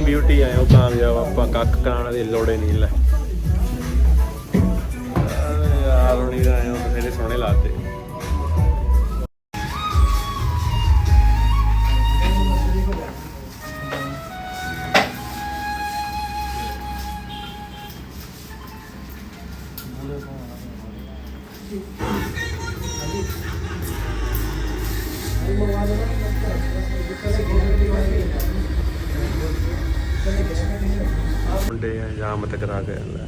ਆਪਣੀ ਬਿਊਟੀ ਆਏ ਉਹ ਕਾਮਯਾਬ ਆਪਾਂ ਕੱਖ ਕਰਾਉਣ ਦੀ ਲੋੜ ਹੀ ਨਹੀਂ ਲੈ। ਯਾਰ, ਹੁਣੀ ਆਏ ਉਹ ਮੇਰੇ ਸੋਹਣੇ ਲਾਤੇ ਕਰਾ ਕੇ ਲੈ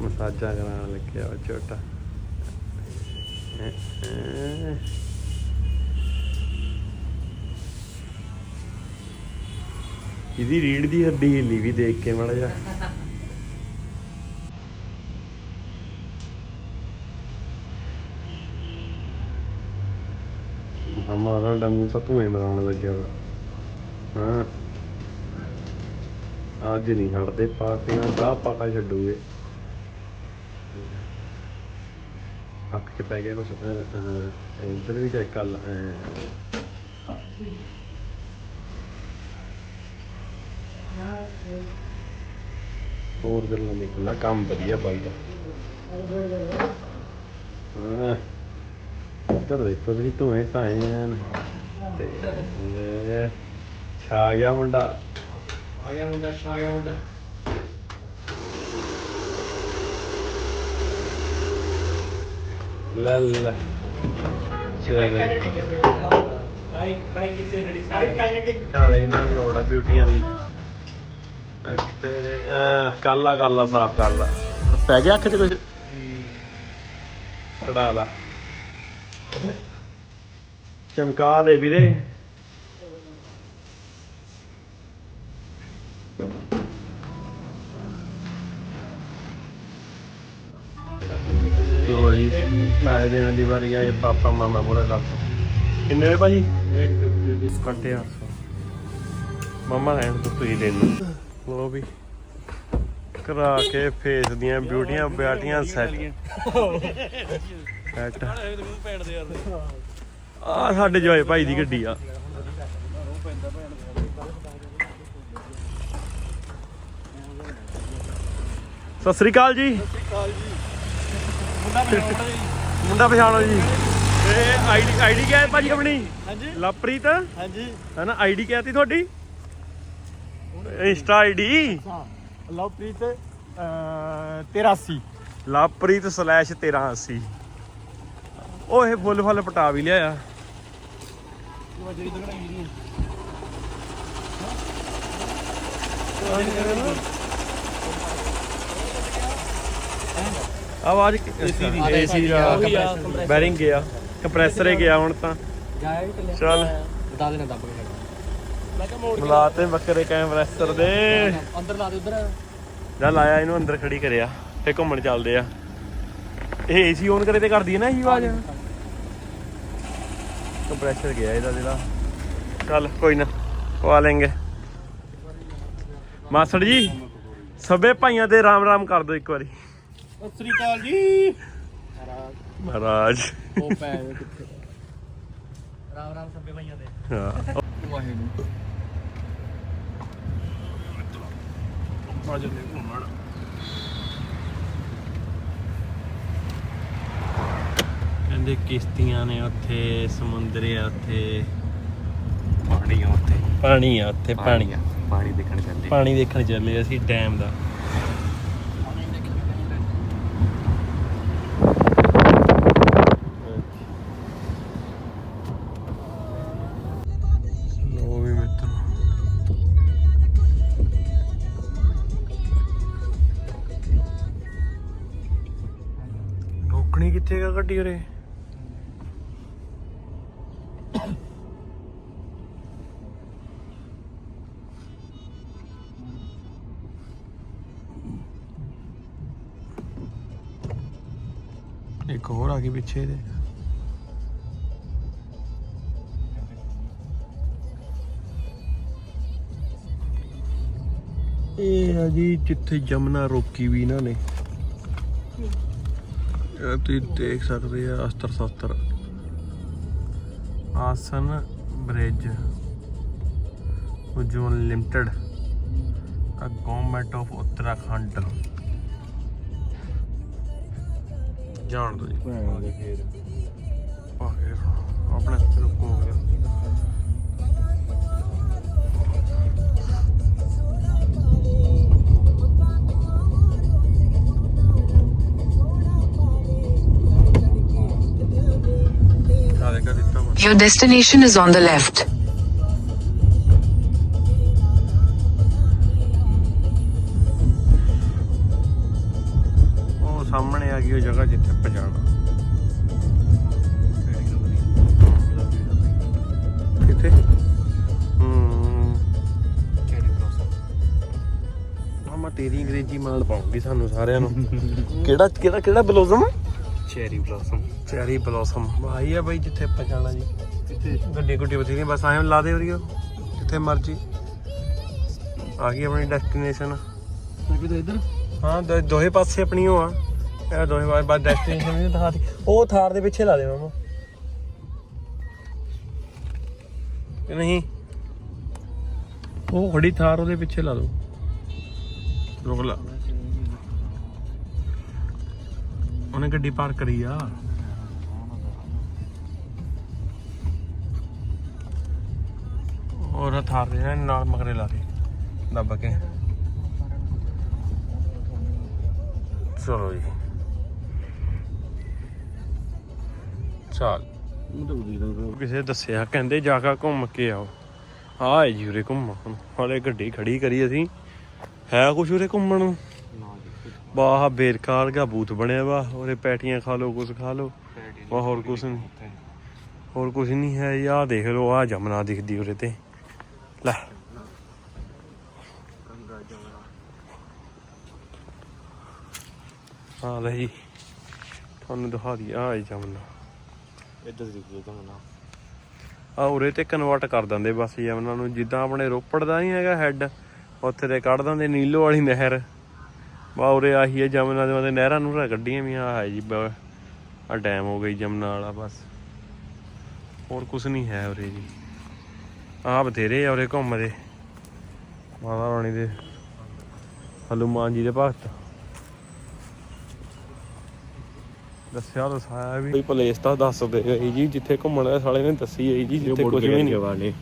ਮਸਾਜਾ ਕਰਾਉਣ ਲੱਗਿਆ ਉਹ ਛੋਟਾ। ਇਹਦੀ ਰੀੜ ਦੀ ਹੱਡੀ ਹਿੱਲੀ ਵੀ ਦੇਖ ਕੇ ਮਾੜਾ ਜਾ ਹਮਾਰਾ ਡੰਗੂ ਤਾਂ ਧੂਏ ਮਰਾਉਣ ਲੱਗਿਆ ਹਾਂ। ਅੱਜ ਨਹੀਂ ਹਟਦੇ, ਪਾਰਟੀਆਂ ਦਾ ਪਾਟਾ ਛੱਡੂਗੇ। ਅੱਖ 'ਚ ਪੈ ਗਿਆ ਕੁਛ ਇੱਧਰ ਵੀ ਚੈੱਕ ਕਰ ਲਾ, ਅਹ। ਹੋਰ ਗੱਲਾਂ ਨਿਕਲਣਾ? ਕੰਮ ਵਧੀਆ ਬਾਈ ਦਾ ਹਾਂ। ਇੱਧਰ ਦੇਖੋ ਜੀ ਧੂਏ ਧਾਏ ਤੇ ਛਾ ਗਿਆ ਮੁੰਡਾ। ਬਿਊਟੀਆਂ ਦੀ ਤੇ ਕਾਲਾ ਕਾਲਾ ਸਾਫ਼ ਕਰ ਲਾ ਪੈ ਗਿਆ ਅੱਖ 'ਚ ਕੁਝ ਕਢਾ ਲਾ ਚਮਕਾ ਦੇ ਵੀਰੇ ਪੈਸੇ ਦੇਣ ਦੀ ਵਾਰੀ ਆਏ ਪਾਪਾ ਮਾਮਾ ਪੂਰਾ ਕਰ ਕਿੰਨੇ ਵੇ ਭਾਜੀ? ਕੱਟੇ 800 ਮਾਮਾ ਐਂਡ ਤੋਂ ਤੁਸੀਂ ਦੇਣਾ ਲੋ ਵੀ ਕਰਾ ਕੇ ਫੇਸ ਦੀਆਂ ਬਿਊਟੀਆਂ ਬਿਆਟੀਆਂ ਸੈੱਟ ਸੈੱਟ ਆ ਸਾਡੇ ਜੋਏ ਭਾਈ ਦੀ ਗੱਡੀ ਆ। ਸਤਿ ਸ੍ਰੀ ਅਕਾਲ ਜੀ। ਮੁੰਡਾ ਪਛਾਣੋ ਜੀ। ਇਹ ਆਈਡੀ ਆਈਡੀ ਕਿਆ ਹੈ ਭਾਜੀ ਆਪਣੀ? ਹਾਂਜੀ। ਲਵਪ੍ਰੀਤ? ਹਾਂਜੀ। ਹੈ ਨਾ ਆਈਡੀ ਕਿਆ ਤੀ ਤੁਹਾਡੀ? ਇੰਸਟਾ ਆਈਡੀ ਹਾਂ ਲਵਪ੍ਰੀਤ 83 ਲਵਪ੍ਰੀਤ ਸਲੈਸ਼ 1380 ਉਹ ਇਹ ਫੁੱਲ ਫੁੱਲ ਪਟਾ ਵੀ ਲਿਆਇਆ ਜਿਹੜੀ ਤੱਕ ਨਹੀਂ ਆਵਾਜ਼ ਏਸੀ ਦਾ। ਬੈਰਿੰਗ ਗਿਆ। ਕੰਪਰੈਸਰ ਹੀ ਗਿਆ ਹੁਣ ਤਾਂ। ਜਾਇਆ ਵੀ ਚੱਲਿਆ ਚੱਲ। ਬਤਾ ਦੇਣਾ ਦੱਬ ਕੇ ਮੈਂ ਕਿਹਾ ਮੋੜ ਬੁਲਾ ਤੇ ਬੱਕਰੇ ਕੰਪਰੈਸਰ ਦੇ। ਅੰਦਰ ਲਾ ਦੇ ਉਧਰ। ਜਾਂ ਲਾਇਆ ਇਹਨੂੰ ਅੰਦਰ ਖੜੀ ਕਰਿਆ। ਫੇ ਘੁੰਮਣ ਚੱਲਦੇ ਆ। ਇਹ ਏਸੀ ਔਨ ਕਰੇ ਤੇ ਕਰਦੀ ਹੈ ਨਾ ਇਹ ਆਵਾਜ਼? ਕੰਪਰੈਸਰ ਗਿਆ ਇਹਦਾ ਜਿਹੜਾ। ਚੱਲ ਕੋਈ ਨਾ। ਪਵਾ ਲੈਂਗੇ। ਮਾਸੜ ਜੀ ਸਭੇ ਭਾਈਆਂ ਤੇ ਰਾਮ ਰਾਮ ਕਰ ਦਿਓ ਇੱਕ ਵਾਰੀ। ਸਤਿ ਸ੍ਰੀ ਅਕਾਲ ਜੀ। ਮਹਾਰਾਜ। ਉਹ ਪੈ ਕਿੱਥੇ? ਰਾਮ ਰਾਮ ਸੱਬੇ ਭਾਈਆਂ ਦੇ। ਹਾਂ। ਵਾਹਿਗੁਰੂ ਬਾਜੂ ਦੇ ਘੁੰਮਣ ਕਹਿੰਦੇ ਕਿਸ਼ਤੀਆਂ ਨੇ ਉੱਥੇ ਸਮੁੰਦਰ ਆ ਉੱਥੇ। ਪਾਣੀ ਆ ਉੱਥੇ। ਪਾਣੀ ਆ ਉੱਥੇ ਪਾਣੀ ਆ ਪਾਣੀ ਦੇਖਣ ਚੱਲੇ। ਪਾਣੀ ਦੇਖਣ ਚੱਲੇ ਅਸੀਂ ਡੈਮ ਦਾ। ਉਰੇ ਇੱਕ ਹੋਰ ਆ ਗਈ ਪਿੱਛੇ ਦੇ। ਇਹ ਆ ਜੀ ਜਿੱਥੇ ਜਮਨਾ ਰੋਕੀ ਵੀ ਇਹਨਾਂ ਨੇ। ਤੁਸੀਂ ਦੇਖ ਸਕਦੇ ਆ ਅਸਤਰ ਸ਼ਸਤਰ ਆਸਨ ਬ੍ਰਿਜ ਉਜਵਲ ਲਿਮਟਿਡ ਆ ਗਵਰਨਮੈਂਟ ਆਫ ਉੱਤਰਾਖੰਡ। ਜਾਣ ਦੋ ਜੀ। ਗਏ ਆਪਣੇ ਰੁਕੋ। ਗਿਆ Your destination is on the left. ਉਹ ਸਾਹਮਣੇ ਆ ਗਈ ਉਹ ਜਗ੍ਹਾ ਜਿੱਥੇ ਜਾਣਾ। ਕਿੱਥੇ? ਹੂੰ। ਤੇਰੀ ਅੰਗਰੇਜ਼ੀ ਮਾਲ ਪਾਉਂਗੀ ਸਾਨੂੰ ਸਾਰਿਆਂ ਨੂੰ। ਕਿਹੜਾ ਕਿਹੜਾ ਕਿਹੜਾ blossom? Cherry blossom cherry blossom ਆਈ ਆ ਬਾਈ ਜਿੱਥੇ ਆਪਾਂ ਜਾਣਾ ਜੀ। ਗੱਡੀ ਗੁੱਡੀ ਬਥੇਰੀਆਂ ਬਸ ਐਂ ਲਾ ਦੇ ਵਰੀਓ ਜਿੱਥੇ ਮਰਜ਼ੀ। ਆ ਗਈ ਆਪਣੀ ਡੈਸਟੀਨੇਸ਼ਨ ਇਧਰ। ਹਾਂ ਦੋਹੇ ਪਾਸੇ ਆਪਣੀ ਉਹ ਆ। ਇਹ ਦੋਹੇ ਪਾਸੇ ਬਾਅਦ ਡੈਸਟੀਨੇਸ਼ਨ ਵੀ ਦਿਖਾ ਦੀ। ਉਹ ਥਾਰ ਦੇ ਪਿੱਛੇ ਲਾ ਦੇ ਮਾਮਾ। ਕਿ ਨਹੀਂ? ਉਹ ਖੜੀ ਥਾਰ ਉਹਦੇ ਪਿੱਛੇ ਲਾ ਦੋ। ਰੁਕ ਲਾ। ਉਹਨੇ ਗੱਡੀ ਪਾਰ ਕਰੀ ਆ। ਔਰ ਥਾਰ ਦੇ ਨਾਲ ਮਗਰੇ ਲਾ ਦੇ ਦੱਬ ਕੇ। ਚਲੋ ਜੀ। ਚੱਲ। ਕਿਸੇ ਦੱਸਿਆ, ਕਹਿੰਦੇ ਜਾ ਕੇ ਘੁੰਮ ਕੇ ਆਓ। ਆਏ ਜੀ ਉਰੇ ਘੁੰਮਣ। ਵਾਲੇ ਗੱਡੀ ਖੜੀ ਕਰੀ ਅਸੀਂ। ਹੈ ਕੁਛ ਉਰੇ ਘੁੰਮਣ ਨੂੰ? ਬਾਹ ਬੇਰਕਾਰ ਦਾ ਬੂਥ ਬਣਿਆ ਵਾ। ਉਰੇ ਪੈਟੀਆਂ ਖਾ ਲਓ ਕੁਛ ਖਾ ਲਓ। ਵਾ ਹੋਰ ਕੁਛ ਨਹੀਂ। ਹੋਰ ਕੁਛ ਨਹੀਂ ਹੈ ਯਾ ਦੇਖ ਲਓ ਆ ਜਮਨਾ ਦਿਖਦੀ ਉਰੇ ਤੇ। ਲੈ। ਹਾਂ ਲੈ ਜੀ। ਤੁਹਾਨੂੰ ਦਿਖਾ ਦੀ ਆ ਜਮਨਾ। ਇੱਧਰ ਦੇਖੀਏ ਤਾਂ ਨਾ ਆ ਉਰੇ ਤੇ ਕਨਵਰਟ ਕਰ ਦਿੰਦੇ ਬਸ ਯਮਨਾ ਨੂੰ। ਜਿੱਦਾਂ ਆਪਣੇ ਰੋਪੜ ਦਾ ਨਹੀਂ ਹੈਗਾ ਹੈੱਡ ਉੱਥੇ ਤੇ ਕੱਢ ਦਿੰਦੇ ਨੀਲੋ ਵਾਲੀ ਨਹਿਰ। ਵਾ ਉਰੇ ਆਹੀ ਹੈ ਜਮਨਾ ਦੇ ਬੰਦੇ ਨਹਿਰਾਂ ਨੂੰ ਕੱਢੀਆਂ ਵੀ ਆ ਹੈ ਜੀ ਆ ਡੈਮ ਹੋ ਗਈ ਜਮਨਾ ਵਾਲਾ ਬਸ। ਹੋਰ ਕੁਝ ਨਹੀਂ ਹੈ ਉਰੇ ਜੀ। ਆ ਬਥੇਰੇ ਆ ਉਰੇ ਘੁੰਮਦੇ ਮਾਤਾ ਰਾਣੀ ਦੇ ਹਨੂਮਾਨ ਜੀ ਦੇ ਭਗਤ। ਦੱਸਿਆ ਦਸਾਇਆ ਵੀ। ਕੋਈ ਪਲੇਸ ਤਾਂ ਦੱਸ ਦੇ ਗਈ ਜੀ ਜਿੱਥੇ ਘੁੰਮਣ ਦਾ ਸਾਲੇ ਨੇ ਦੱਸੀ ਹੈ ਜੀ ਜਿੱਥੇ ਕੁਝ ਵੀ ਨਹੀਂ। ਵਾਲੇ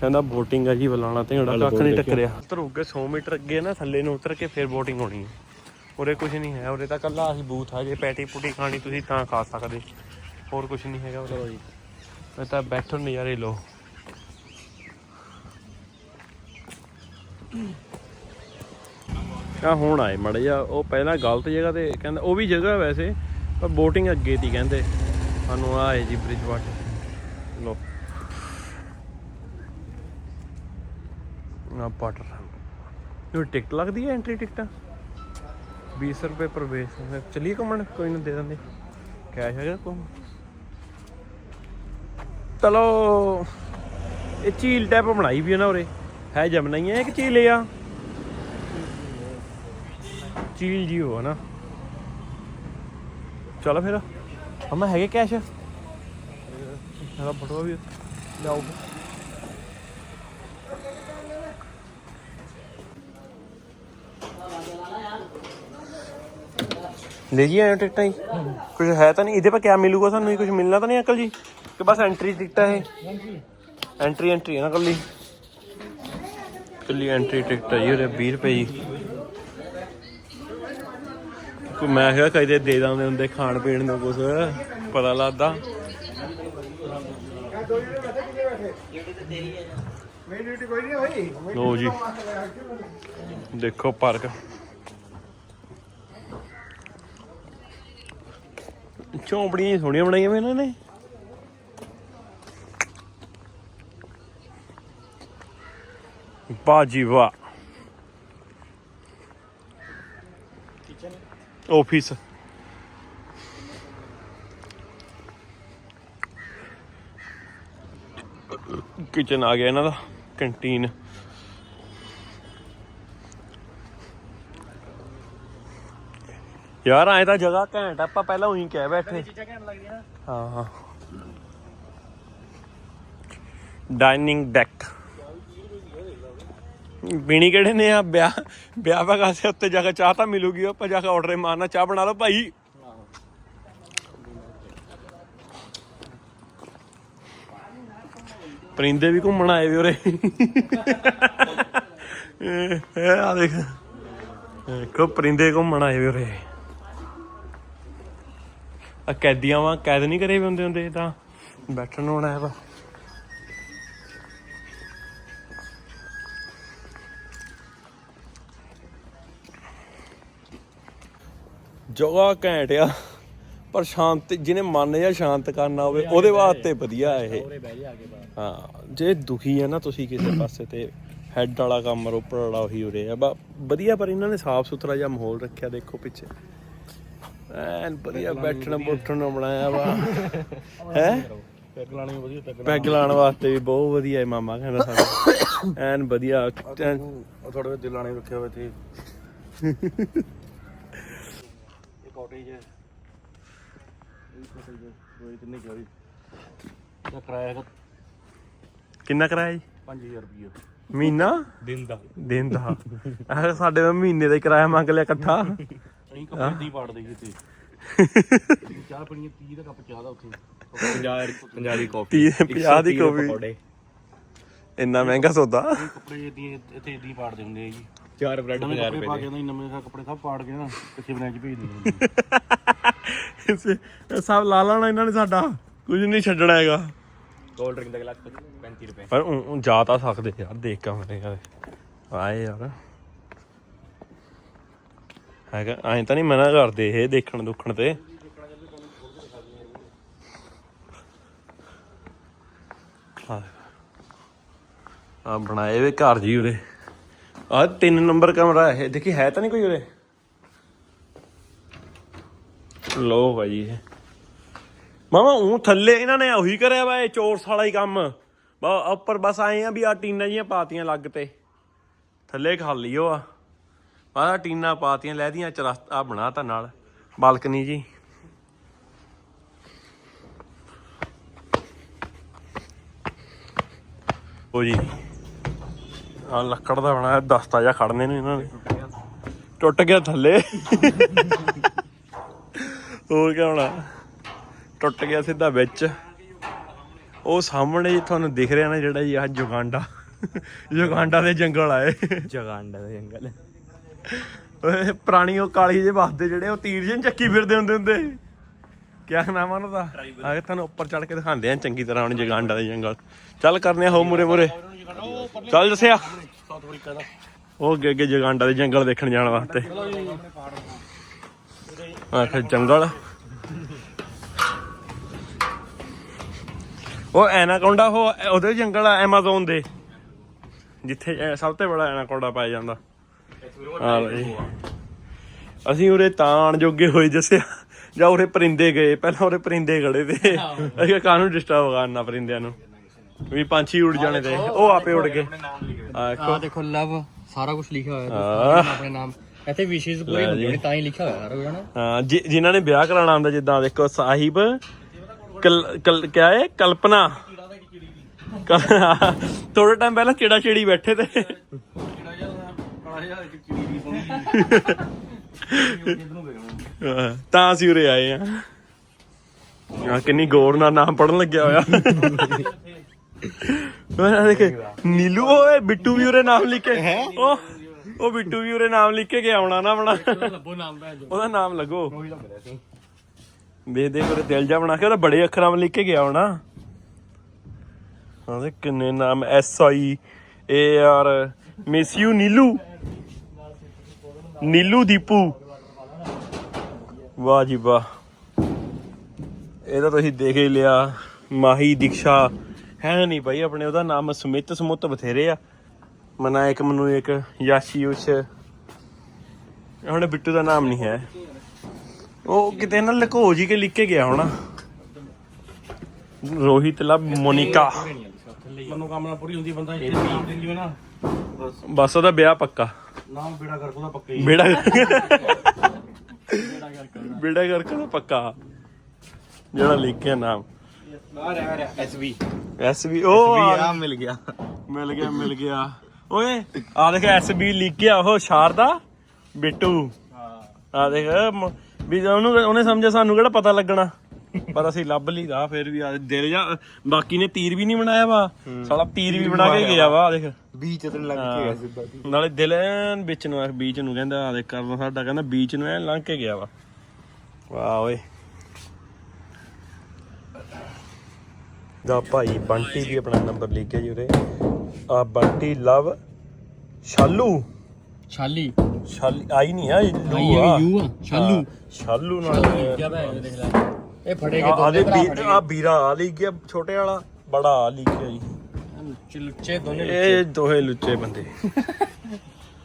ਕਹਿੰਦਾ ਬੋਟਿੰਗ ਆ ਜੀ ਬੁਲਾਣਾ ਤੇ ਹਲ ਕੱਖ ਨਹੀਂ ਟੱਕਰਿਆ। ਉਤਰ ਹੋ ਕੇ 100 ਮੀਟਰ ਅੱਗੇ ਨਾ ਥੱਲੇ ਨੂੰ ਉਤਰ ਕੇ ਫਿਰ ਬੋਟਿੰਗ ਹੋਣੀ ਹੈ। ਉਰੇ ਕੁਝ ਨਹੀਂ ਹੈ ਉਰੇ ਤਾਂ ਕੱਲਾ ਅਸੀਂ ਬੂਥ ਆ ਜੇ ਪੈਟੀ ਪੁਟੀ ਖਾਣੀ ਤੁਸੀਂ ਤਾਂ ਖਾ ਸਕਦੇ। ਹੋਰ ਕੁਝ ਨਹੀਂ ਹੈਗਾ ਉਰੇ। ਇਹ ਤਾਂ ਬੈਠੋ ਨਜ਼ਾਰੇ ਲੋ ਆ ਹੁਣ ਆਏ ਮੜ ਜਾ ਉਹ ਪਹਿਲਾਂ ਗਲਤ ਜਗ੍ਹਾ ਤੇ ਕਹਿੰਦਾ ਉਹ ਵੀ ਜਗ੍ਹਾ ਵੈਸੇ ਪਰ ਬੋਟਿੰਗ ਅੱਗੇ ਦੀ ਕਹਿੰਦੇ। ਸਾਨੂੰ ਆਏ ਜੀ ਬ੍ਰਿਜ ਵਾਟਰ ਲੋ ਆ ਪਾਟਰ ਇਹ ਟਿਕਟ ਲੱਗਦੀ ਹੈ ਐਂਟਰੀ ਟਿਕਟਾਂ 20 ਰੁਪਏ ਪ੍ਰਵੇਸ਼ ਚਲਿਏ ਘੁੰਮਣ? ਕੋਈ ਨਾ ਦੇ ਦਿੰਦੇ। ਕੈਸ਼ ਹੈਗਾ ਕੋ ਚਲੋ ਇਹ ਝੀਲ ਟੈਪ ਬਣਾਈ ਵੀ ਹੈ ਨਾ ਉਰੇ। ਹੈ ਜਮਨਾ ਹੀ ਹੈ ਕਿ ਝੀਲ ਆ? ਝੀਲ ਜੀ ਹੋ ਨਾ। ਚਲੋ ਫਿਰ। ਹਮਾ ਹੈਗੇ ਕੈਸ਼ ਹੈਗਾ ਬਟਵਾ ਵੀ। ਲਿਆਓ। ਲੈ ਜੀ ਆਏ ਟਿਕਟਾਂ ਹੀ ਕੁਝ ਹੈ ਤਾਂ ਨਹੀਂ, ਇਹਦੇ ਪਰ ਕਿਆ ਮਿਲੂਗਾ ਸਾਨੂੰ ਕੁਝ ਮਿਲਣਾ ਤਾਂ ਨਹੀਂ ਅੰਕਲ ਜੀ? ਕਿ ਬਸ ਐਂਟਰੀ ਟਿਕਟ ਹੈ ਇਹ। ਐਂਟਰੀ ਐਂਟਰੀ ਹੈ ਨਾ ਕੱਲੀ ਕੱਲੀ ਐਂਟਰੀ ਟਿਕਟ ਹੈ ਜੀ ਉਹਦੇ 20 ਰੁਪਏ ਜੀ। ਕੋਈ ਮੈਂ ਕਿਹਾ ਕਦੇ ਦੇ ਦਿੰਦੇ ਹੁੰਦੇ ਖਾਣ ਪੀਣ ਨੂੰ ਕੁਝ ਪਤਾ ਲੱਗਦਾ। ਲੋ ਜੀ, ਦੇਖੋ ਪਾਰਕ। ਝੌਂਪੜੀਆਂ ਸੋਹਣੀਆਂ ਬਣਾਈਆਂ ਇਹਨਾਂ ਨੇ। ਬਾਜੀ ਵਾਹ। ਆਫਿਸ ਕਿਚਨ ਆ ਗਿਆ ਇਹਨਾਂ ਦਾ ਕੰਟੀਨ ਯਾਰ ਆਏ ਤਾਂ ਜਗ੍ਹਾ ਘੈਂਟ ਆ, ਆਪਾਂ ਪਹਿਲਾਂ ਉਹੀ ਕਹਿ ਬੈਠੇ। ਚੀਜ਼ਾਂ ਘੈਂਟ ਲੱਗਦੀਆਂ ਨਾ। ਹਾਂ ਹਾਂ। ਡਾਈਨਿੰਗ ਡੈਕ ਪੀਣੀ ਕਿਹੜੇ ਨੇ ਆ? ਵਿਆਹ ਵਿਆਹ ਵਗਾ ਸੇ ਉੱਤੇ ਜਾ ਕੇ ਚਾਹ ਤਾਂ ਮਿਲੂਗੀ ਉਹ ਆਪਾਂ ਜਾ ਕੇ ਆਰਡਰ ਮਾਰਨਾ ਚਾਹ ਬਣਾ ਲਓ ਭਾਈ। ਪਰਿੰਦੇ ਵੀ ਘੁੰਮਣ ਆਏ ਵੀ ਉਰੇ। ਇਹ ਇਹ ਆ ਦੇਖ। ਕੋ ਪਰਿੰਦੇ ਘੁੰਮਣ ਆਏ ਵੀ ਉਰੇ। ਆ ਕੈਦੀਆਂ ਵਾਂ, ਕੈਦ ਨਹੀਂ ਕਰੇ ਵੀ ਹੁੰਦੇ ਹੁੰਦੇ ਇਹ ਤਾਂ। ਬੈਠਣ ਨੂੰ ਆਇਆ ਵਾ ਜਗ੍ਹਾ ਘੈਂਟ ਆ, ਪਰ ਸ਼ਾਂਤ, ਜਿਹਨੇ ਮਨ ਜਾਂ ਸ਼ਾਂਤ ਕਰਨਾ ਹੋਵੇ, ਉਹਦੇ ਵਾਸਤੇ ਵਧੀਆ ਇਹ। ਹਾਂ, ਜੇ ਦੁਖੀ ਹੈ ਨਾ ਤੁਸੀਂ ਕਿਸੇ ਪਾਸੇ ਤੇ ਹੈੱਡ ਵਾਲਾ ਕੰਮ, ਰੋਪੜ ਵਾਲਾ ਉਹੀ ਹੋ ਰਿਹਾ ਬਾ, ਵਧੀਆ, ਪਰ ਇਹਨਾਂ ਨੇ ਸਾਫ਼ ਸੁਥਰਾ ਜਿਹਾ ਮਾਹੌਲ ਰੱਖਿਆ, ਦੇਖੋ ਪਿੱਛੇ। ਐਨ ਵਧੀਆ ਬੈਠਣ ਬੁੱਠਣ ਨੂੰ ਬਣਾਇਆ ਵਾ। ਹੈ? ਪੈਗ ਲਾਣੀ ਵਧੀਆ ਪੈਗ ਵਾਸਤੇ ਵੀ ਬਹੁਤ ਵਧੀਆ ਹੈ ਮਾਮਾ ਕਹਿੰਦਾ ਸਾਡਾ। ਐਨ ਵਧੀਆ ਥੋੜੇ ਦਿਲ ਲਾਣੇ ਰੱਖੇ ਹੋਏ ਤੇ ਇਹ ਕਾਟੇਜ ਹੈ। ਕਿੰਨੇ ਕਿਰਾਇਆ ਹੈਗਾ ਕਿੰਨਾ ਕਰਾਇਆ ਜੀ? 5000 ਰੁਪਏ ਮਹੀਨਾ? ਦਿਨ ਦਾ। ਦਿਨ ਦਾ। ਸਾਡੇ ਮਹੀਨੇ ਦਾ ਕਿਰਾਇਆ ਮੰਗ ਲਿਆ ਇਕੱਠਾ। ਅਸੀਂ ਕੱਪੜੇ ਦੀ ਪਾੜ ਦੇਈਏ ਤੇ। ਚਾਹ ਪੀਣੀ 30 ਦਾ ਕੱਪ ਚਾਹ ਦਾ ਉੱਥੇ। 50 50 ਦੀ ਕਾਫੀ 30 50 ਦੀ ਕੋਵੀ ਇੰਨਾ ਮਹਿੰਗਾ ਸੌਦਾ? ਕੱਪੜੇ ਇਦਾਂ ਇੱਥੇ ਇਦਾਂ ਪਾੜ ਦੇ ਹੁੰਦੇ ਆ ਜੀ। ਚਾਰ ਬ੍ਰੈਡ ਨਵੇਂ ਕੱਪੜੇ ਪਾ ਕੇ ਆਉਂਦਾ ਜੀ, ਨਵੇਂ ਸਾ ਕੱਪੜੇ ਸਭ ਪਾੜ ਕੇ ਨਾ ਪਿੱਛੇ ਬਣਾ ਚ ਭੇਜ ਦਿੰਦੇ ਇਸੇ- ਸਭ ਲਾ ਲੈਣਾ ਇਹਨਾਂ ਨੇ ਸਾਡਾ। ਕੁਝ ਨਹੀਂ ਛੱਡਣਾ ਹੈਗਾ। ਕੋਲਡ ਡਰਿੰਕ ਦਾ ਗਲਾਸ 35 ਰੁਪਏ। ਪਰ ਜਾ ਤਾਂ ਸਕਦੇ ਯਾਰ ਦੇਖ ਕੇ ਆਉਂਦੇ ਯਾਰ ਆਏ ਯਾਰ। ਹੈਗਾ ਐਂ ਤਾਂ ਨਹੀਂ ਮਨਾ ਕਰਦੇ ਇਹ ਦੇਖਣ ਦੁੱਖਣ ਤੇ। ਆ ਬਣਾਏ ਵੇ ਘਰ ਜੀ ਉਰੇ। ਆ ਤਿੰਨ ਨੰਬਰ ਕਮਰਾ ਇਹ। ਦੇਖੀ ਹੈ ਤਾਂ ਨਹੀਂ ਕੋਈ ਉਰੇ? ਲੋ ਭਾਈ ਇਹ। ਮਾਮਾ ਉਹ ਥੱਲੇ ਇਹਨਾਂ ਨੇ ਉਹੀ ਕਰਿਆ ਵਾ ਇਹ ਚੋਰਸ ਵਾਲਾ ਹੀ ਕੰਮ। ਬਾ, ਉੱਪਰ ਬਸ ਆਏ ਆ ਵੀ ਆ ਟੀਨਾਂ ਜੀਆਂ ਪਾਤੀਆਂ ਲੱਗ ਤੇ। ਥੱਲੇ ਖਾਲੀ ਉਹ ਆ। ਆ ਟੀਨਾ ਪਾਤੀਆਂ ਲੈਦੀਆਂ ਚਰਸਤ ਆ ਬਣਾਤਾ ਨਾਲ। ਬਾਲਕਨੀ ਜੀ। ਉਹ ਜੀ ਆ ਲੱਕੜ ਦਾ ਬਣਾਇਆ ਦਸਤਾ ਜਾਂ ਖੜਨੇ ਨੇ ਇਹਨਾਂ ਨੇ। ਟੁੱਟ ਗਿਆ ਥੱਲੇ। ਹੋਰ ਕੀ ਹੋਣਾ? ਟੁੱਟ ਗਿਆ ਸਿੱਧਾ ਵਿੱਚ। ਉਹ ਸਾਹਮਣੇ ਜੀ ਤੁਹਾਨੂੰ ਦਿਖ ਰਿਹਾ ਨਾ ਜਿਹੜਾ ਜੀ ਆ ਜੁਗਾਂਡਾ। ਜੁਗਾਂਡਾ ਦੇ ਜੰਗਲ ਆਏ ਜੁਗਾਂਡਾ ਦੇ ਜੰਗਲ। ਓਏ, ਪੁਰਾਣੀ ਉਹ ਕਾਲੀ ਜੇ ਵਾਸਤੇ ਜਿਹੜੇ, ਉਹ ਤੀਰ ਜਿਹੇ ਚੱਕੀ ਫਿਰਦੇ ਹੁੰਦੇ ਹੁੰਦੇ। ਕਿਆ ਨਾਮ ਆ ਉਹਨਾਂ ਦਾ? ਆ ਤੁਹਾਨੂੰ ਉੱਪਰ ਚੜ ਕੇ ਦਿਖਾਉਂਦੇ ਆ, ਚੰਗੀ ਤਰ੍ਹਾਂ ਹੁਣ ਜਗਾਂਡਾ ਦੇ ਜੰਗਲ। ਚੱਲ ਕਰਨੇ ਆ ਹੋ ਮੁਰੇ ਮੁਰੇ। ਚੱਲ ਦੱਸਿਆ ਉਹ ਅੱਗੇ ਅੱਗੇ ਜਗਾਂਡਾ ਦੇ ਜੰਗਲ ਦੇਖਣ ਜਾਣ ਵਾਸਤੇ। ਆ ਫਿਰ ਜੰਗਲ। ਉਹ ਐਨਾਕੋਂਡਾ ਉਹ, ਉਹਦੇ ਜੰਗਲ ਆ, ਐਮਾਜ਼ੋਨ ਦੇ। ਜਿੱਥੇ ਸਭ ਤੋਂ ਬੜਾ ਐਨਾਕੋਂਡਾ ਪਾਇਆ ਜਾਂਦਾ। ਲਓ ਜੀ ਅਸੀਂ ਉਰੇ ਤਾਂ ਆਣ ਜੋਗੇ ਹੋਏ ਜੱਸਿਆ ਜਾਂ ਉਰੇ ਪਰਿੰਦੇ ਗਏ ਪਹਿਲਾਂ ਉਰੇ ਪਰਿੰਦੇ ਖੜੇ ਤੇ। ਅਸੀਂ ਕਾਹਨੂੰ ਡਿਸਟਰਬ ਕਰਨਾ ਪਰਿੰਦਿਆਂ ਨੂੰ? ਵੀ ਪੰਛੀ ਉੜ ਜਾਣੇ ਤੇ। ਉਹ ਆਪੇ ਉੜ ਗਏ। ਆ ਦੇਖੋ। ਲਵ ਸਾਰਾ ਕੁਝ ਲਿਖਿਆ ਹੋਇਆ ਹਾਂ। ਹੈ ਆਪਣੇ ਨਾਮ। ਇੱਥੇ ਵਿਸ਼ੇਸ ਪੂਰੇ ਹੁੰਦੇ। ਨੇ ਤਾਂ ਹੀ ਲਿਖਿਆ ਹੋਇਆ ਸਾਰਾ ਕੁਝ ਹਾਂ ਜਿਨ੍ਹਾਂ ਨੇ ਵਿਆਹ ਕਰਾਉਣਾ ਹੁੰਦਾ ਜਿੱਦਾਂ ਦੇਖੋ ਸਾਹਿਬ ਕਲ ਕਲ ਕਿਆ ਹੈ ਕਲਪਨਾ। ਥੋੜਾ ਟਾਈਮ ਪਹਿਲਾਂ ਕਿਹੜਾ ਚਿੜੀ ਬੈਠੇ ਤੇ। ਚਿੜੀ ਹਾਂ, ਤਾਂ ਅਸੀਂ ਉਰੇ ਆਏ ਆ ਆ ਕਿੰਨੀ ਗੌਰ ਨਾਲ ਨਾਮ ਪੜਨ ਲੱਗਿਆ ਹੋਇਆ। ਮੈਂ ਦੇਖ ਨੀਲੂ ਓਏ ਬਿੱਟੂ ਵੀ ਉਰੇ ਨਾਮ ਲਿਖ ਕੇ ਉਹ ਉਹ ਬਿੱਟੂ ਵੀ ਉਰੇ ਨਾਮ ਲਿਖ ਕੇ ਗਿਆ ਆਉਣਾ ਨਾ ਆਪਣਾ। ਲੱਭੋ ਨਾਮ ਦਾ ਉਹਦਾ ਨਾਮ ਲੱਗੋ। ਉਹੀ ਲੱਗ ਰਿਹਾ ਸੀ ਦੇ ਦੇ ਉਰੇ ਦਿਲ ਜਾ ਬਣਾ ਕੇ ਉਹਦਾ ਬੜੇ ਅੱਖਰਾਂ ਵਿੱਚ ਲਿਖ ਕੇ ਗਿਆ ਹੋਣਾ। ਹਾਂ ਦੇ ਕਿੰਨੇ ਨਾਮ S I A R miss you Neelu. Neelu Deepu. ਵਾਹ ਜੀ ਵਾਹ। ਇਹ ਤੁਸੀਂ ਦੇਖ ਹੀ ਲਿਆ, ਮਾਹੀ ਦੀਕਸ਼ਾ। ਹੈ ਨਹੀਂ ਭਾਈ ਆਪਣੇ, ਉਹਦਾ ਨਾਮ ਸਮਿਤ ਸਮੁੱਤ ਬਥੇਰੇ ਆ। ਮਨਾ ਇੱਕ, ਮੈਨੂੰ ਇੱਕ ਯਾਸ਼ੀਉਸ਼ ਹੁਣ ਬਿੱਟੂ ਦਾ ਨਾਮ ਨਹੀਂ ਹੈ। ਉਹ ਕਿਤੇ ਨਾ ਲਕੋ ਜੀ ਕੇ ਲਿਖ ਕੇ ਗਿਆ ਹੋਣਾ। ਰੋਹਿਤ ਲਵ ਮੋਨਿਕਾ। ਮਨੋਂ ਕਾਮਨਾ ਪੂਰੀ ਹੁੰਦੀ ਬੰਦਾ ਇੱਥੇ ਨਾਮ ਦਿੰਦੀ ਹੋਵੇ ਨਾ। ਬਸ। ਬਸ ਉਹਦਾ ਵਿਆਹ ਪੱਕਾ। ਨਾਮ ਬੇੜਾ ਕਰ ਉਹਦਾ ਪੱਕਾ ਹੀ। ਬੇੜਾ ਬੇੜਾ ਕਰਕੇ ਦਾ ਪੱਕਾ। ਜਿਹੜਾ ਲਿਖਿਆ ਨਾਮ। ਆ ਰਿਹਾ ਰਿਹਾ ਐਸਬੀ ਐਸ ਵੀ ਉਹ ਆ। ਮਿਲ ਗਿਆ। ਮਿਲ ਗਿਆ ਮਿਲ ਗਿਆ। ਓਏ ਆ ਦੇਖ ਐਸਬੀ ਲਿਖਿਆ ਉਹ ਸ਼ਾਰਦਾ ਬਿੱਟੂ। ਹਾਂ। ਆ ਦੇਖ ਵੀ ਉਹਨੂੰ ਉਹਨੇ ਸਮਝਿਆ ਸਾਨੂੰ ਕਿਹੜਾ ਪਤਾ ਲੱਗਣਾ। ਪਰ ਅਸੀਂ ਲੱਭ ਲਈਦਾ ਫਿਰ ਵੀ ਆ ਦਿਲ ਜਾ ਬਾਕੀ ਨੇ ਤੀਰ ਵੀ ਨਹੀਂ ਬਣਾਇਆ ਵਾ। ਸਾਲਾ ਤੀਰ ਵੀ ਬਣਾ ਕੇ ਗਿਆ ਵਾ ਆ ਦੇਖ। ਬੀਚ ਤੇ ਲੱਗ ਕੇ ਗਿਆ ਸਿੱਧਾ ਨਾਲੇ ਦਿਲ ਐਨ ਵਿੱਚ ਨੂੰ ਬੀਚ ਨੂੰ ਕਹਿੰਦਾ ਆ ਦੇਖ ਕਰਨ ਸਾਡਾ ਕਹਿੰਦਾ ਬੀਚ ਨੂੰ ਐ ਲੰਘ ਕੇ ਗਿਆ ਵਾ। ਵਾਹ ਓਏ। ਦਾ ਭਾਈ ਬੰਟੀ ਵੀ ਆਪਣਾ ਨੰਬਰ ਲਿਖ ਗਿਆ ਜੀ ਉਰੇ ਆ ਬੰਟੀ ਲਵ ਸ਼ਾਲੂ। ਛਾਲੀ ਸ਼ਾਲ ਆਈ ਨਹੀਂ ਆ ਲੂ ਆਈ ਆ ਆ, ਯੂ ਆ, ਸ਼ਾਲੂ। ਸ਼ਾਲੂ ਨਾਲ ਬੈ ਦੇਖ ਲੈ। ਇਹ ਫੜੇ ਕੇ ਆ ਦੇ ਦੋਨੇ ਭਰਾ ਫੜੇ ਆ ਵੀਰਾ ਆ ਲਿਖ ਗਿਆ ਛੋਟੇ ਵਾਲਾ ਬੜਾ ਆ ਲਿਖ ਗਿਆ ਜੀ। ਗਏ। ਚਲੁੱਚੇ ਦੋਨੇ ਇਹ ਦੋਹੇ ਲੁੱਚੇ ਬੰਦੇ।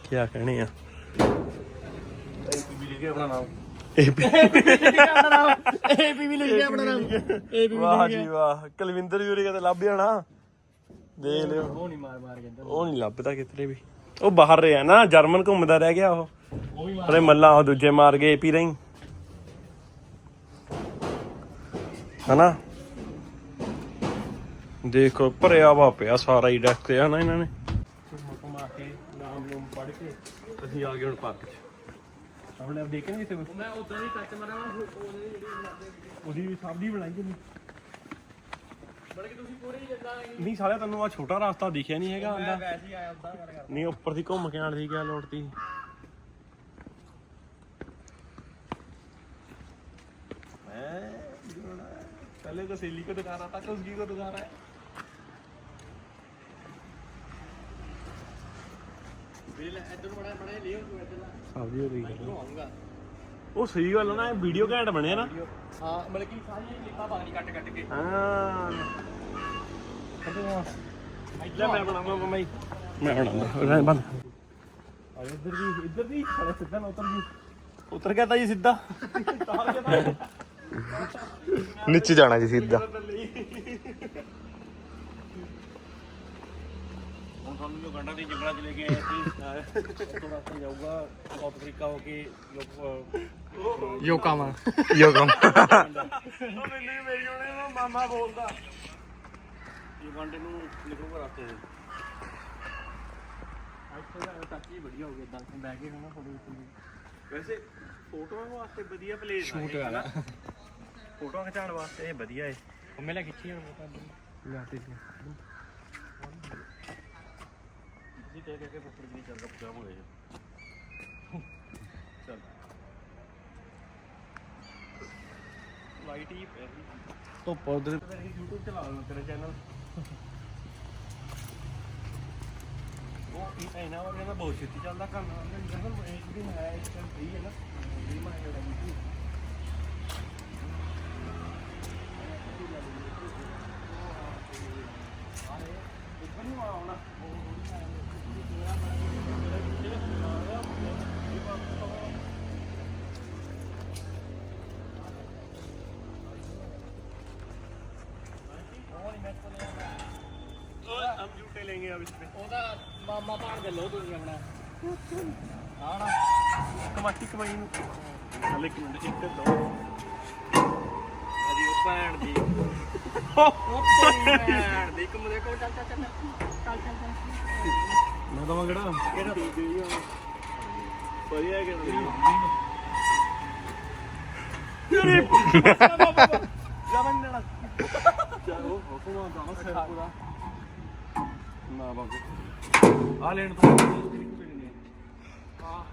ਕੀ ਕਹਣੇ ਆ। ਵੀ ਲਿਖਿਆ ਆਪਣਾ ਨਾਮ। ਇਹ ਵੀ- ਇਹ ਵੀ ਲਿਖ ਗਿਆ ਆਪਣਾ ਨਾਮ। ਇਹ ਵੀ ਵਾਹ ਜੀ ਵਾਹ। ਕੁਲਵਿੰਦਰ ਵੀ ਉਰੇ ਕਿਤੇ ਲੱਭ ਜਾਣਾ। ਦੇਖ ਲਿਓ। ਉਹ ਨਹੀਂ ਮਾਰ ਮਾਰ ਕਹਿੰਦਾ ਉਹ ਨਹੀਂ ਲੱਭਦਾ ਕਿਤੇ ਵੀ। ਉਹ ਬਾਹਰ ਰਿਹਾ ਨਾ ਜਰਮਨ ਘੁੰਮਦਾ ਰਹਿ ਗਿਆ ਉਹ। ਉਹ ਵੀ ਅਰੇ ਮੱਲਾ ਉਹ ਦੂਜੇ ਮਾਰ ਗਏ ਏਪੀ ਰਹੀ। ਹਨਾ? ਦੇਖੋ, ਭਰਿਆ ਵਾ ਪਿਆ ਸਾਰਾ ਹੀ ਡੈਕ ਤੇ ਆ ਇਹਨਾਂ ਨੇ? ਮਾਰ ਕੇ ਨਾਮ ਨੂੰ ਪੜ ਕੇ ਅਸੀਂ ਆ ਗਏ ਹੁਣ ਪਾਰਕ 'ਚ ਆਪਣੇ ਆਪ ਦੇਖੇ ਨਹੀਂ ਤੇ ਮੈਂ ਉਦਾਂ ਹੀ ਟੱਚ ਮਾਰਾਂ ਉਹਦੀ ਵੀ ਸਭ ਦੀ ਬਣਾਈ ਜੀ ਨਹੀਂ ਸਾਲਿਆ, ਤੈਨੂੰ ਆ ਛੋਟਾ ਰਸਤਾ ਦਿਖਿਆ ਨਹੀਂ ਹੈਗਾ ਆਂਦਾ। ਨਹੀਂ, ਉੱਪਰ ਦੀ ਘੁੰਮ ਕੇ ਆਣ ਦੀ ਕਿਆ ਲੋੜ ਤੀ। ਮੈਂ पहले तो सहेली को दिखा रहा था कि उसकी को दिखा रहा है ਵੇਲੇ ਇੱਧਰ ਬੜਾ ਬੜਾ ਲਿਓ ਤੂੰ ਇੱਧਰ ਨਾ ਸਭ ਦੀ ਹੋ ਗਈ ਆਉਂਗਾ ਉਹ ਸਹੀ ਗੱਲ ਆ ਨਾ ਇਹ ਵੀਡੀਓ ਘੈਂਟ ਬਣਿਆ ਨਾ ਹਾਂ ਮਤਲਬ ਕਿ ਸਾਰੀਆਂ ਕਲਿੱਪਾਂ ਪਾ ਕੱਟ ਕੱਟ ਕੇ ਹਾਂ ਲੈ ਮੈਂ ਬਣਾਵਾਂ ਮਮਈ ਮੈਂ ਬਣਾਉਂਦਾ ਬੰਦ ਆ ਇੱਧਰ ਦੀ ਇੱਧਰ ਦੀ ਸਾਲੇ ਸਿੱਧਾ ਨਾ ਉਤਰ ਜੀ ਉਤਰ ਗਿਆ ਤਾਂ ਜੀ ਸਿੱਧਾ ਤਾਰ ਗਿਆ ਨੀਚੇ ਜਾਣਾ ਜੀ ਸਿੱਧਾ। ਹੁਣ ਤੁਹਾਨੂੰ ਜੋ ਗੰਡਾ ਦੀ ਜੰਗਲਾਂ ਚ ਲੈ ਕੇ ਆਏ ਸੀ ਥੋੜਾ सा ਜਾਊਗਾ ਸਾਊਥ ਅਫਰੀਕਾ ਹੋ ਕੇ ਲੋਕ ਯੋਕਾ ਮਾ। ਯੋਗਮ ਉਹ ਮੈਨੂੰ ਮੇਰੀ ਉਹਨੇ ਉਹ ਮਾਮਾ ਬੋਲਦਾ। ਯੁਗੰਡੇ ਨੂੰ ਨਿਕਲੂਗਾ ਰਾਤੇ ਦੇ ਦਾ ਟੱਚ ਹੀ ਵਧੀਆ ਹੋ ਗਿਆ ਇਦਾਂ। ਬਹਿ ਕੇ ਫੋਟੋ ਖਿੱਚਣੀ ਵੈਸੇ ਫੋਟੋਆਂ ਵਾਸਤੇ ਵਧੀਆ ਪਲੇਸ ਸ਼ੂਟ ਵਾਲਾ। ਫੋਟੋਆਂ ਖਿਚਾਉਣ ਵਾਸਤੇ ਇਹ ਵਧੀਆ ਏ। ਮੈਂ ਲੈ ਖਿੱਚੀ ਹੁਣ ਫੋਟੋ ਲਾਤੇ ਸੀ ਜੀ ਕਹਿ ਕਹਿ ਕੇ ਫੁੱਫੜ ਜੀ ਚੱਲਦਾ ਪੁੱਛਾ ਹੋ ਗਿਆ ਚੱਲ। ਲਾਈਟ ਹੀ ਪੈ ਗਈ ਧੁੱਪ ਉਧਰ। YouTube ਚਲਾ ਲਵਾਂ ਤੇਰੇ ਚੈਨਲ ਉਹ ਇਹ ਇਹਨਾਂ ਵਰਗਾ ਤਾਂ ਬਹੁਤ ਛੇਤੀ ਚੱਲਦਾ ਕੰਮ। ਜਦੋਂ ਇੱਕ ਦਿਨ ਹੈ ਇੱਕ ਦਿਨ ਫ੍ਰੀ ਹੈ ਨਾ ਫ੍ਰੀ ਮੈਂ ਜਿਹੜਾ ਮਾਮਾ ਭਾਣ ਦੇ ਲੋ ਤੁਸੀਂ ਆਪਣਾ। ਆੜਾ ਕਮਾਟੀ ਕਮਾਈ ਨੂੰ। ਚੱਲ ਇੱਕ ਮਿੰਟ ਇੱਕ ਦੋ। ਅਜੀ ਉਹ ਭੈਣ ਦੀ। ਉਹ ਭੈਣ ਦੀ। ਇੱਕ ਮੁੰਡੇ ਕੋਲ ਚੱਲ ਚੱਲ ਚੱਲ ਚੱਲ। ਚੱਲ ਮੈਂ ਦਵਾਂ ਕਿਹੜਾ? ਕਿਹੜਾ? ਵਧੀਆ ਹੈ ਕਿ ਜਮਨ ਨਾ ਚਲੋ ਹੁਕਮਾਂ ਦਾ ਸਿਰ ਪੂਰਾ। ਨਾ ਬਾਬੂ। ਆ ਲੈਣ ਤੋਂ ਆ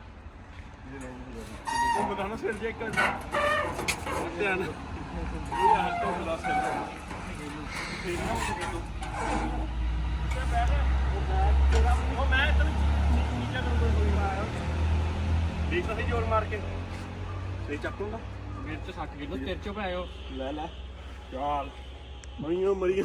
ਉਹ ਮਦਾਨਾ ਸਿਰ ਜੇ ਕਰ ਧਿਆਨ ਇਹ ਹੱਥ ਤੋਂ ਬੁਲਾ ਸਿਰ ਫੇਰ ਨਾ ਉਹ ਮੈਂ ਤੈਨੂੰ ਨੀਚੇ ਕਰੂੰਗਾ ਕੋਈ ਮਾਰ ਦੇਖ ਤਾਂ ਸਹੀ ਜ਼ੋਰ ਮਾਰ ਕੇ। ਸਹੀ ਚੱਕੂਗਾ ਮੇਰੇ ਤੇ 60 ਕਿਲੋ ਤੇਰੇ ਚੋਂ ਪਾਇਓ ਲੈ ਲੈ। ਚਾਲ। ਮਰੀਓ ਮਰੀਓ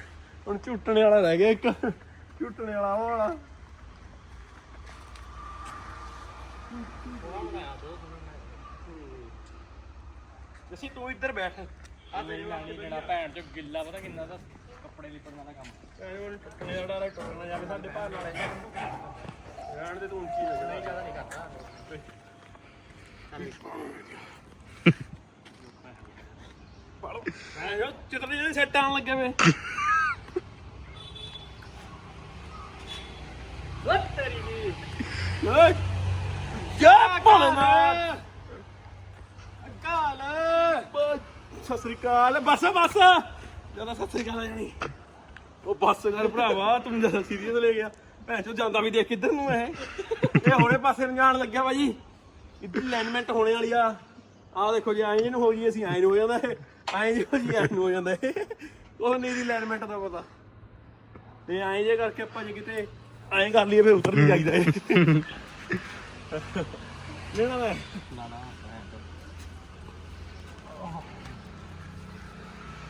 ਹੁਣ ਝੁੱਟਣੇ ਵਾਲਾ ਰਹਿ ਗਿਆ ਇੱਕ। ਟੁੱਟਣੇ ਵਾਲਾ ਉਹ ਵਾਲਾ। ਜੱਸੀ ਤੂੰ ਇੱਧਰ ਬੈਠ। ਆ ਮੇਰੀ ਲਾਣੀ ਜਿਹੜਾ ਭੈਣ ਚ ਗਿੱਲਾ ਪਤਾ ਕਿੰਨਾ ਦਾ ਕੱਪੜੇ ਲਿਪਣ ਵਾਲਾ ਕੰਮ। ਐਵੇਂ ਉਹਨੇ ਟੁੱਟਣੇ ਵਾਲਾ ਵਾਲਾ ਟੁੱਟਣਾ ਜਾਵੇ ਸਾਡੇ ਭਾਰ ਨਾਲ ਰਹਿਣ ਦੇ ਤੂੰ ਉੱਚੀ ਹੋ ਨਹੀਂ ਜ਼ਿਆਦਾ ਨਹੀਂ ਕਰਦਾ। ਐ ਜੋ ਚਿੱਤਰ ਜਿਹੜੇ ਸੈੱਟ ਆਣ ਲੱਗੇ ਵੇ ਲੱਤ ਤੇਰੀ ਦੀ ਓਏ ਜਾ ਭਲਨਾ ਕਾਲ। ਸਤਿ ਸ੍ਰੀ ਅਕਾਲ। ਬਸ ਬਸ। ਜ਼ਿਆਦਾ ਸਤਿ ਸ੍ਰੀ ਅਕਾਲ ਆ ਜਾਣੀ ਉਹ ਬੱਸ ਕਰ ਭਰਾਵਾ ਤੂੰ ਜ਼ਿਆਦਾ ਸੀਰੀਅਸ ਲੈ ਗਿਆ। ਭੈਣ ਚੋ ਜਾਂਦਾ ਵੀ ਦੇਖ ਕਿੱਧਰ ਨੂੰ ਇਹ ਇਹ ਹੋਰੇ ਪਾਸੇ ਨੂੰ ਜਾਣ ਲੱਗਿਆ ਭਾਜੀ। ਇੱਧਰ ਅਲਾਈਨਮੈਂਟ ਹੋਣੇ ਵਾਲੀ ਆ। ਆਹ ਦੇਖੋ ਜੀ ਐਂ ਹੋ ਗਈ ਅਸੀਂ ਐਂ ਨੂੰ ਹੋ ਜਾਂਦਾ ਐਂ ਜੀ ਹੋ ਜੀ ਐਂ ਨੂੰ ਹੋ ਜਾਂਦਾ ਉਹ ਨਹੀਂ ਦੀ ਅਲਾਈਨਮੈਂਟ ਦਾ ਪਤਾ। ਤੇ ਐਂ ਜੇ ਕਰਕੇ ਆਪਾਂ ਜੇ ਕਿਤੇ ਐਂ ਕਰ ਲਈਏ ਫਿਰ ਉਤਰ ਨਹੀਂ ਜਾਈਦਾ ਇਹ। ਨਹੀਂ ਨਾ ਮੈਂ ਨਾ ਨਾ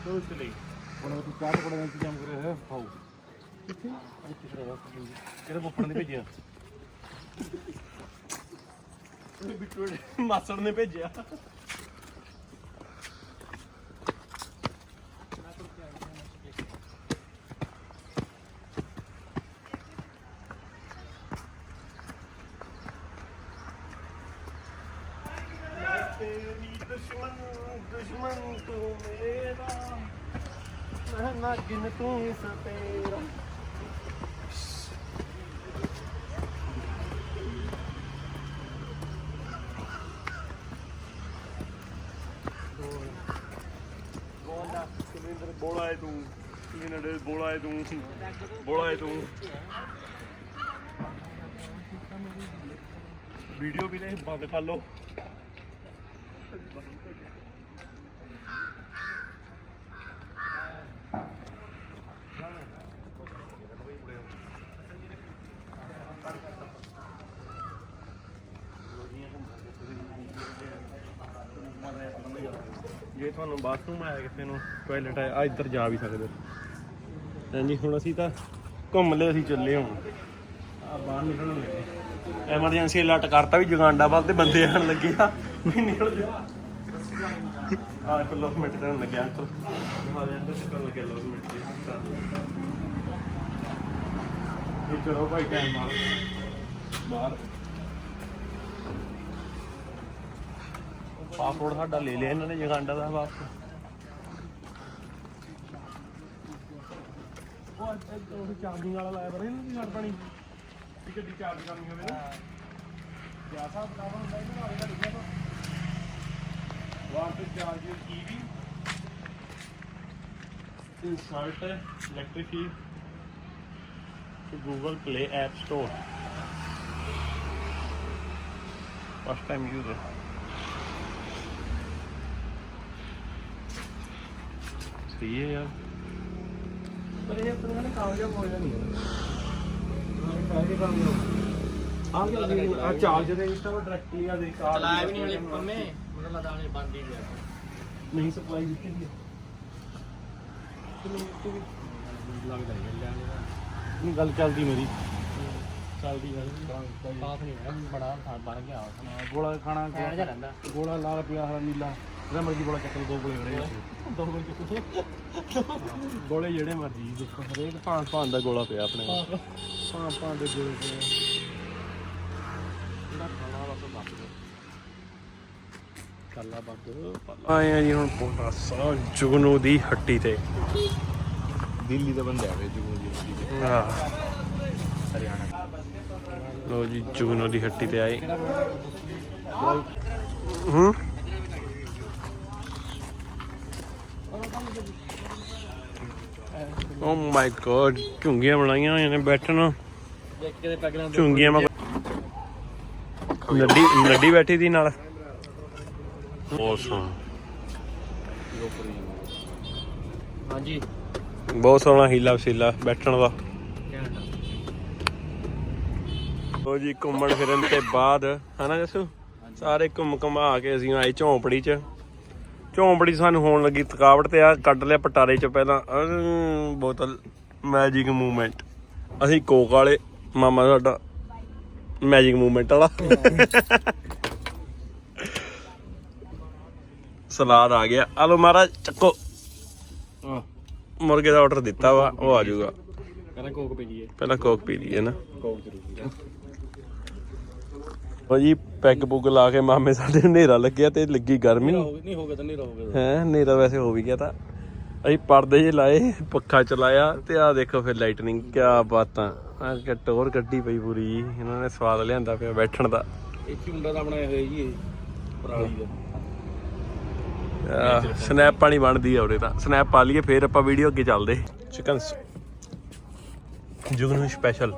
ਦੋਸਤ ਲਈ। ਹੁਣ ਤੂੰ ਚਾਹ ਕੋਲ ਦਾ ਇੰਤਜ਼ਾਮ ਕਰਿਆ ਹੈ ਪਾਉ ਕਿੱਥੇ ਕਿਹੜੇ ਬੁੱਫਣ ਨੇ ਭੇਜਿਆ। ਬਿੱਟੂ ਨੇ ਮਾਸੜ ਨੇ ਭੇਜਿਆ ਤੇਰੀ ਦੁਸ਼ਮਨ ਦੁਸ਼ਮਨ ਤੂੰ ਮੇਰਾ ਮੈਂ ਨਾਗਿਨ ਤੂੰ ਸਤੇਰਾ ਬੋਲਾ ਸੁਰਿੰਦਰ ਬੋਲਾ ਹੈ ਤੂੰ ਕਿਨੜੇ ਬੋਲਾ ਹੈ ਤੂੰ ਬੋਲਾ ਹੈ ਤੂੰ। ਵੀਡੀਓ ਵੀ ਨਹੀਂ ਬੰਦ ਕਰ ਲਓ ਜੇ ਤੁਹਾਨੂੰ ਬਾਥਰੂਮ ਆਇਆ ਕਿਸੇ ਨੂੰ ਟਾਇਲਟ ਆਇਆ ਆ ਇੱਧਰ ਜਾ ਵੀ ਸਕਦੇ। ਹੋ ਹਾਂਜੀ ਹੁਣ ਅਸੀਂ ਤਾਂ ਘੁੰਮ ਲਏ ਅਸੀਂ ਚੱਲੇ ਹੁਣ। ਆ ਬਾਹਰ ਨਿਕਲਣ ਲੱਗੇ। ਐਮਰਜੈਂਸੀ ਅਲਰਟ ਕਰਤਾ ਵੀ ਜਗਾਂਡਾ ਵੱਲ ਤੇ ਬੰਦੇ ਆਣ ਲੱਗੇ ਆ। ਨਿਕਲ ਜਾ। ਆ ਕਿਲੋਮੀਟਰ ਕਰਨ ਲੱਗਿਆ ਅੰਕਲ ਦੇ ਅੰਦਰ ਚੱਕਰ ਲੱਗਿਆ ਕਿਲੋਮੀਟਰ ਇਹ ਚਲੋ ਭਾਈ ਟਾਈਮ ਮਾਰ ਬਾਹਰ। ਪਾਸਪੋਰਟ ਸਾਡਾ ਲੈ ਲਿਆ ਇਹਨਾਂ ਨੇ ਜਗਾਂਡਾ ਦਾ ਵਾਪਸ। ਉਹ ਅੱਜ ਉਹ ਚਾਰਜਿੰਗ ਵਾਲਾ ਲਾਇਆ ਬਰੇ ਇਹਨਾਂ ਦੀ ਘਰ ਬਣੀ ਵੀ ਗੱਡੀ ਚਾਰਜ ਕਰਨੀ ਹੋਵੇ ਨਾ ਕਿਆ ਹਿਸਾਬ ਕਿਤਾਬ ਹੁੰਦਾ ਇਹਨਾਂ ਨਾਲ ਇਹਦਾ ਲਿਖਿਆ ਵਾ water charge EV insert electric Google Play app store first time user ਸਹੀ ਹੈ ਯਾਰ ਪਰ ਇਹ ਆਪਣੇ ਨਾਲ ਕਾਮਯਾਬ ਹੋ ਜਾਣੀ ਹੈ ਆ ਗਿਆ ਆ ਚਾਰਜਰ ਹੈ ਇਸ ਤਰ੍ਹਾਂ ਡਾਇਰੈਕਟਲੀ ਆ ਦੇ ਕਾਰ ਚਲਾਇਆ ਵੀ ਨਹੀਂ ਹਲੇ ਪੰਮੇ ਮੈਨੂੰ ਲੱਗਦਾ ਹਲੇ ਬੰਦ ਹੀ ਗਿਆ ਨਹੀਂ ਸਪਲਾਈ ਦਿੱਤੀ ਦੀ ਲੱਗਦਾ ਹੀ ਲੈ ਨਹੀਂ ਗੱਲ ਚੱਲਦੀ ਮੇਰੀ। ਚੱਲਦੀ ਗੱਲ ਸਾਫ਼ ਨਹੀਂ ਹੈ ਬੜਾ ਥਾਂ ਬਣ ਗਿਆ। ਉਸ ਗੋਲਾ ਖਾਣਾ ਗੋਲਾ ਲਾਲ ਪਿਆ ਹਰਾ ਨੀਲਾ। ਜਿਹੜਾ ਮਰਜ਼ੀ ਗੋਲਾ ਚੱਕ ਲਓ, ਦੋ ਗੋਲੇ ਖੜੇ ਆ। ਦੋ ਗੋਲੇ ਗੋਲੇ ਜਿਹੜੇ ਮਰਜ਼ੀ ਦੇਖੋ ਹਰੇਕ ਭਾਂ ਭਾਂ ਦਾ ਗੋਲਾ ਪਿਆ ਆਪਣੇ ਕੋਲ। ਭਾਂ ਭਾਂ ਦੇ ਗੋਲੇ ਪਏ ਜਿਹੜਾ ਖਾਣਾ ਬਸ ਦੱਸ ਦੇ ਕੱਲਾ ਬੱਗ ਆਏ ਆ ਜੀ ਹੁਣ ਪੋਟਾਸਾ ਜੁਗਨੂ ਦੀ ਹੱਟੀ ਤੇ। ਦਿੱਲੀ ਦੇ ਬੰਦੇ ਆਵੇ ਜੁਗੂ ਜੀ ਦੀ ਹਾਂ। ਹਰਿਆਣਾ। ਲੋ ਜੀ ਜੁਗਨੂ ਦੀ ਹੱਟੀ ਤੇ ਆਏ। ਹੂੰ? ਓ ਮਾਈ ਗॉड ਝੁੰਗੀਆਂ ਬਣਾਈਆਂ ਹੋਈਆਂ ਨੇ ਬੈਠਣ। ਦੇਖ ਕੇ ਪੈਗ ਨਾਲ ਝੁੰਗੀਆਂ ਮੈਂ ਨੱਡੀ ਨੱਡੀ ਬੈਠੀ ਦੀ ਨਾਲ। ਬਹੁਤ ਸੋਹਣਾ। ਹਾਂਜੀ। ਬਹੁਤ ਸੋਹਣਾ ਹੀਲਾ ਵਸੀਲਾ ਬੈਠਣ ਦਾ। ਲੋ ਜੀ ਘੁੰਮਣ ਫਿਰਨ ਤੇ ਬਾਅਦ ਹਨਾ ਜਸੂ? ਸਾਰੇ ਘੁੰਮ ਘੁਮਾ ਕੇ ਅਸੀਂ ਆਏ ਝੌਂਪੜੀ 'ਚ। ਝੌਂਪੜੀ ਸਾਨੂੰ ਹੋਣ ਲੱਗੀ ਥਕਾਵਟ ਤੇ ਆ ਕੱਢ ਲਿਆ ਪਟਾਰੇ 'ਚ ਪਹਿਲਾਂ। ਬੋਤਲ ਮੈਜਿਕ ਮੂਵਮੈਂਟ ਅਸੀਂ ਕੋਕ ਵਾਲੇ ਮਾਮਾ ਸਾਡਾ ਮੈਜਿਕ ਮੂਵਮੈਂਟ ਵਾਲਾ। ਸਲਾਦ ਆ ਗਿਆ। ਆ ਲੋ ਮਹਾਰਾਜ ਚੱਕੋ। ਮੁਰਗੇ ਦਾ ਆਰਡਰ ਦਿੱਤਾ ਵਾ ਉਹ ਆ ਜਾਊਗਾ। ਕਹਿੰਦਾ ਕੋਕ ਪੀ ਲਈਏ। ਪਹਿਲਾਂ ਕੋਕ ਪੀ ਲਈਏ ਨਾ। ਕੋਕ ਜ਼ਰੂਰੀ ਭਾਜੀ ਪੈਗ ਪੁੱਗ ਲਾ ਕੇ ਮਾਮੇ ਸਾਡੇ ਨੂੰ ਹਨੇਰਾ ਲੱਗਿਆ ਤੇ ਲੱਗੀ ਗਰਮੀ। ਹੋ ਨਹੀਂ ਹੋ ਗਿਆ ਤਾਂ ਨਹੀਂ ਰਹੋਗੇ ਹੈ ਹਨੇਰਾ ਵੈਸੇ ਹੋ ਵੀ ਗਿਆ ਤਾਂ। ਅਸੀਂ ਪਰਦੇ ਜੇ ਲਾਏ ਪੱਖਾ ਚਲਾਇਆ ਤੇ ਆ ਦੇਖੋ ਫਿਰ ਲਾਈਟਨਿੰਗ ਕਿਆ ਬਾਤਾਂ। ਆ ਕਿ ਟੋਰ ਗੱਡੀ ਪਈ ਪੂਰੀ ਇਹਨਾਂ ਨੇ ਸਵਾਦ ਲਿਆਂਦਾ ਪਿਆ ਬੈਠਣ ਦਾ। ਇਹ ਚੁੰਡਾ ਦਾ ਬਣਾਇਆ ਹੋਇਆ ਜੀ ਇਹ ਪਰਾਲੀ ਦਾ। ਸਨੈਪ ਪਾਣੀ ਬਣਦੀ ਆ ਉਰੇ ਤਾਂ। ਸਨੈਪ ਪਾ ਲਈਏ ਫੇਰ ਆਪਾਂ ਵੀਡੀਓ ਅੱਗੇ ਚੱਲਦੇ। ਚਿਕਨ ਜੁਗਨੂ ਸਪੈਸ਼ਲ